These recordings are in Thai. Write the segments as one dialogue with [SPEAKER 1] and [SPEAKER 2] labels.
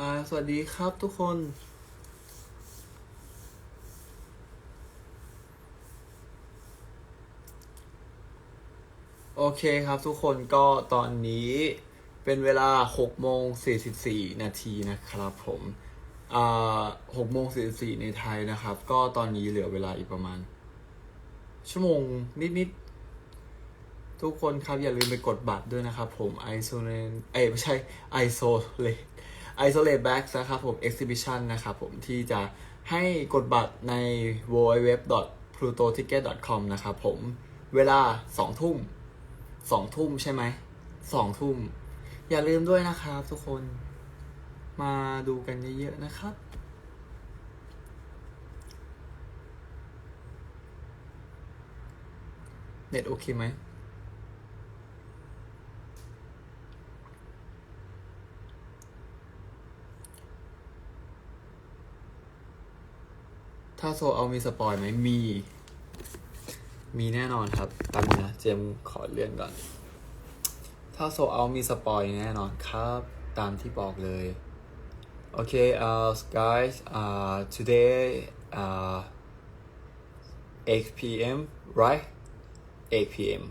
[SPEAKER 1] อ่า สวัสดีครับทุกคน โอเคครับทุกคนก็ตอนนี้เป็นเวลา6โมง44 นาทีนะครับผมอ่า6โมง44 ในไทยนะครับ ก็ตอนนี้เหลือเวลาอีกประมาณ ชั่วโมงนิด ๆทุกคนครับอย่าลืมไปกดบัตรด้วยนะครับผม isolate เอ้ไม่ใช่ isolate isolate back นะครับผม exhibition นะครับผมที่จะให้กดบัตรใน www.plutoticket.com นะครับผมเวลา 2 ทุ่ม 2 ทุ่มใช่ไหม 2 ทุ่ม อย่าลืมด้วยนะครับทุกคนมาดูกันเยอะๆนะครับเน็ตโอเคไหม ถ้าโซเอามีสปอยไหมมี มีแน่นอนครับแป๊บนึงนะเจมขอเลื่อนก่อน ถ้าโซเอามีสปอยแน่นอนครับ ตามที่บอกเลย โอเค uh guys uh today uh 8 p.m. right 8 p.m.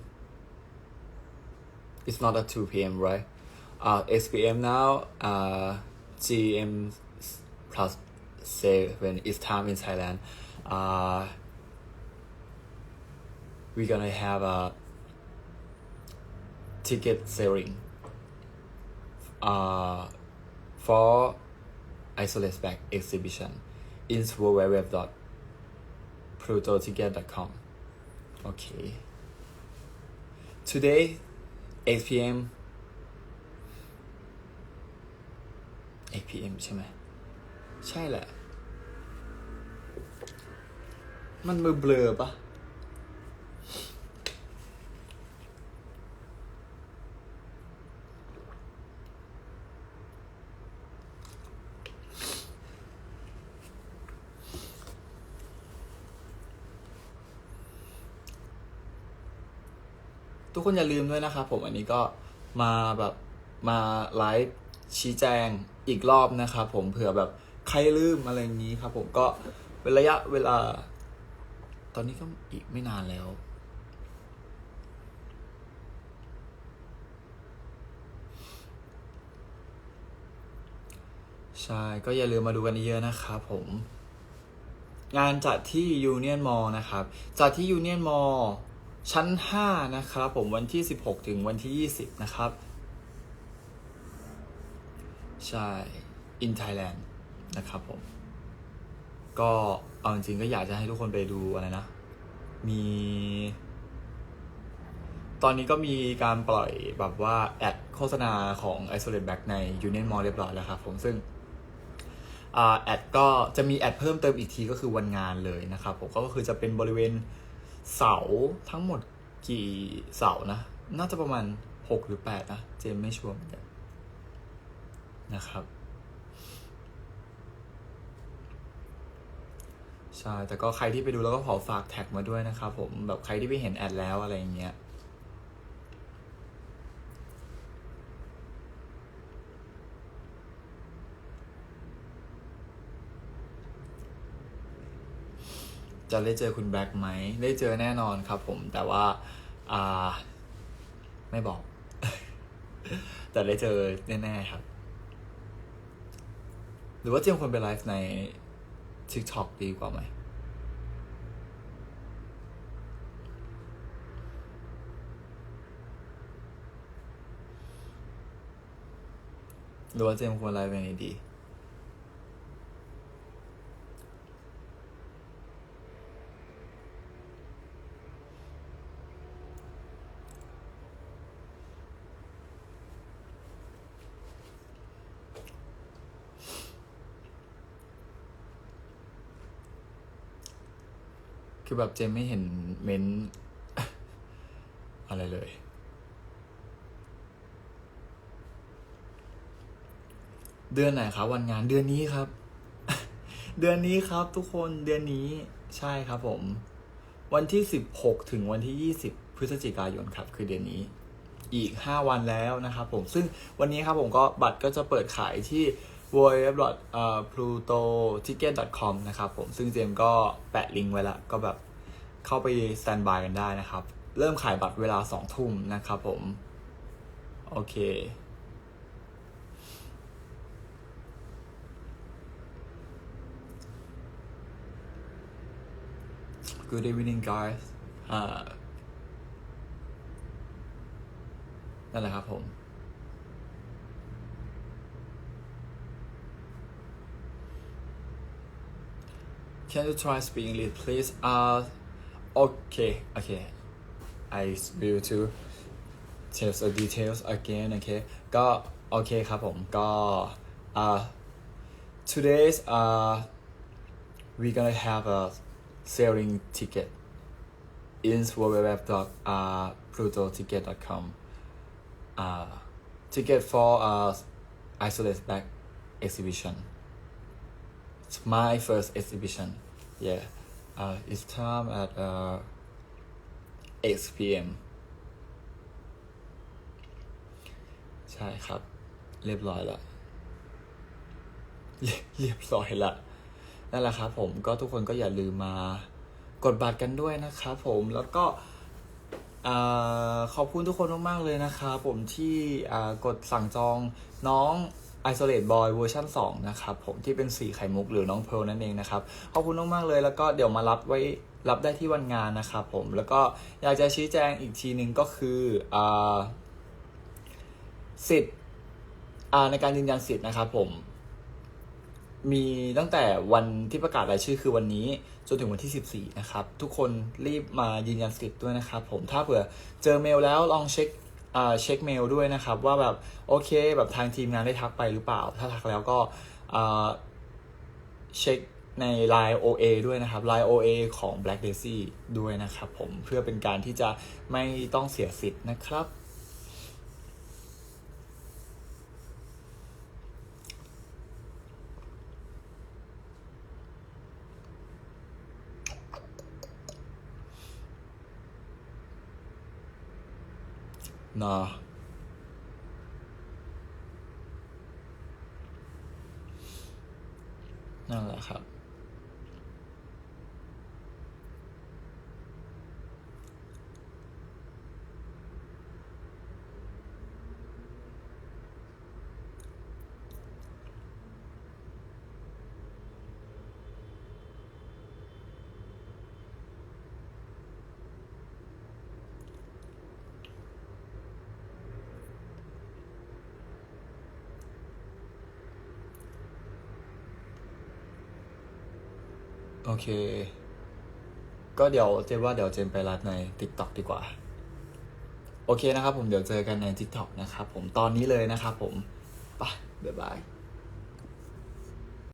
[SPEAKER 1] It's not at 2 p.m. right uh 8 p.m. now uh GM plus 7 is time in Thailand uh we're gonna have a ticket selling uh, for Isolate Back exhibition in www.plutoticket.com. Okay. Today, 8 p.m. 8 p.m. ใช่ไหม ใช่แหละ มันมือเบลอปะทุกคนอย่าลืมด้วยนะครับผมอันนี้ก็มาแบบมาไลฟ์ชี้แจงอีกรอบนะครับผมเผื่อแบบใครลืมอะไรอย่างนี้ครับผมก็เป็นระยะเวลา ตอนนี้ก็อีกไม่นานแล้ว ใช่ ก็อย่าลืมมาดูกันเยอะๆนะครับผม งานจัดที่ยูเนียนมอลนะครับ จัดที่ยูเนียนมอลชั้น 5 นะครับผมวันที่ 16 ถึงวันที่ 20 นะครับ ใช่ in Thailand นะครับผม ก็เอาจริงๆก็อยากจะให้ทุกคนไปดูอะไรนะ มี ตอนนี้ก็มีการปล่อยแบบว่าแอดโฆษณาของ Isolate Back ใน Union Mall เรียบร้อยแล้วครับผมซึ่งอแอดก็จะมีแอดเพิ่มเติมอีกทีก็คือวันงานเลยนะครับผมก็คือจะเป็นบริเวณเสาทั้งหมดกี่เสานะ น่าจะประมาณหกหรือแปดนะ เจมไม่ชัวร์เหมือนกันนะครับ ช่ แต่ก็ใครที่ไปดูแล้วก็ขอฝากแท็กมาด้วยนะครับผมแบบใครที่ไปเห็นแอดแล้วอะไรอย่างเงี้ยจะได้เจอคุณแบล็กไหม ได้เจอแน่นอนครับผมแต่ว่าอ่า ไม่บอก แต่ได้เจอแน่ๆครับ หรือว่าเจมควรไปไลฟ์ใน TikTok ดีกว่าไหม หรือว่าเจมควรไลฟ์ในนี้ดี คือแบบเจมไม่เห็นเม้นอะไรเลย เดือนไหนครับวันงานเดือนนี้ครับ เดือนนี้ครับทุกคนเดือนนี้ใช่ครับผม วันที่สิบหกถึงวันที่ยี่สิบพฤศจิกายนครับ คือเดือนนี้ อีกห้าวันแล้วนะครับผมซึ่งวันนี้ครับผมก็บัตรก็จะเปิดขายที่ w w w p l u t o t i c k e t c o m นะครับผมซึ่งเจมก็แปะลิงก์ไว้ละก็แบบเข้าไปสแตนบายกันได้นะครับ เริ่มขายบัตรเวลาสองทุ่มนะครับผม โอเค Good evening guys อ่านั่นแหละครับผม Can you try speak English please uh okay okay I will to tell the details again okay ก็โอเคครับผมก็ uh today's uh we gonna have a selling ticket in www.plutoticket.com uh ticket for uh isolate back exhibition it's my first exhibition. Yeah. Uh, it's time at uh, 8 p.m. ใช่ครับ เรียบร้อยละเรียเรียบร้อยละ นั่นแหละครับผมก็ทุกคนก็อย่าลืมมากดบัตรกันด้วยนะครับผมแล้วก็ขอบคุณทุกคนมากๆเลยนะครับผมที่กดสั่งจองน้อง Isolate Boy เวอร์ชัน2นะครับผมที่เป็นสีไข่มุกหรือน้องเพลนั่นเองนะครับขอบคุณมากๆเลยแล้วก็เดี๋ยวมารับไว้รับได้ที่วันงานนะครับผมแล้วก็อยากจะชี้แจงอีกทีหนึ่งก็คืออสิทธิ์ในการยืนยันสิทธิ์นะครับผม มีตั้งแต่วันที่ประกาศรายชื่อคือวันนี้จนถึงวันที่ 14 นะครับ ทุกคนรีบมายืนยันสิทธิ์ด้วยนะครับ ผมถ้าเผื่อเจอเมลแล้วลองเช็คอ่าเช็คเมลด้วยนะครับ ว่าแบบโอเค แบบทางทีมงานได้ทักไปหรือเปล่า ถ้าทักแล้วก็อ่าเช็คใน Line OA ด้วยนะครับ Line OA ของ Black Daisy ด้วยนะครับผมเพื่อเป็นการที่จะไม่ต้องเสียสิทธิ์นะครับ นะนั่นแหละครับ โอเค ก็เดี๋ยวเจมว่าเดี๋ยวเจมไปรัดใน TikTok ดีกว่า โอเคนะครับผมเดี๋ยวเจอกันใน TikTok นะครับผมตอนนี้เลยนะครับผมไปบ๊ายบาย